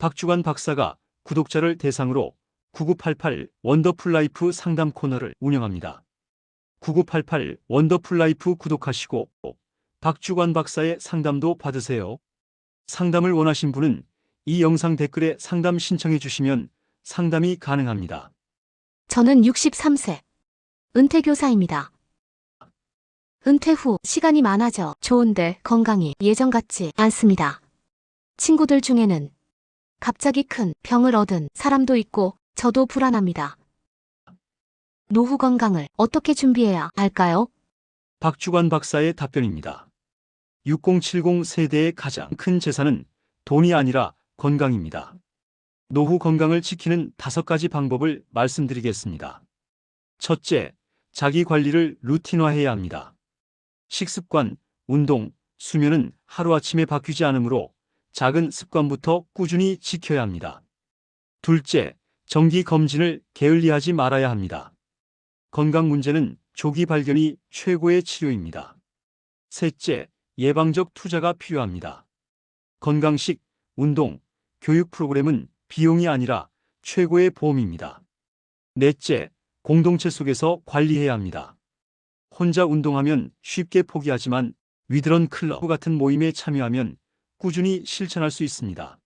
박주관 박사가 구독자를 대상으로 9988 원더풀 라이프 상담 코너를 운영합니다. 9988 원더풀 라이프 구독하시고 박주관 박사의 상담도 받으세요. 상담을 원하신 분은 이 영상 댓글에 상담 신청해 주시면 상담이 가능합니다. 저는 63세. 은퇴교사입니다. 은퇴 후 시간이 많아져 좋은데 건강이 예전 같지 않습니다. 친구들 중에는 갑자기 큰 병을 얻은 사람도 있고 저도 불안합니다. 노후 건강을 어떻게 준비해야 할까요? 박주관 박사의 답변입니다. 6070 세대의 가장 큰 재산은 돈이 아니라 건강입니다. 노후 건강을 지키는 다섯 가지 방법을 말씀드리겠습니다. 첫째, 자기 관리를 루틴화해야 합니다. 식습관, 운동, 수면은 하루아침에 바뀌지 않으므로 작은 습관부터 꾸준히 지켜야 합니다. 둘째, 정기 검진을 게을리하지 말아야 합니다. 건강 문제는 조기 발견이 최고의 치료입니다. 셋째, 예방적 투자가 필요합니다. 건강식, 운동, 교육 프로그램은 비용이 아니라 최고의 보험입니다. 넷째, 공동체 속에서 관리해야 합니다. 혼자 운동하면 쉽게 포기하지만 위드런 클럽 같은 모임에 참여하면 꾸준히 실천할 수 있습니다.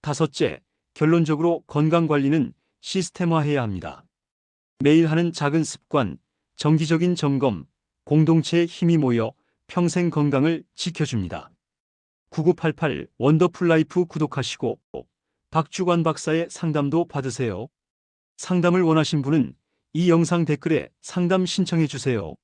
다섯째, 결론적으로 건강 관리는 시스템화해야 합니다. 매일 하는 작은 습관, 정기적인 점검, 공동체의 힘이 모여 평생 건강을 지켜줍니다. 9988 원더풀 라이프 구독하시고 박주관 박사의 상담도 받으세요. 상담을 원하신 분은 이 영상 댓글에 상담 신청해 주세요.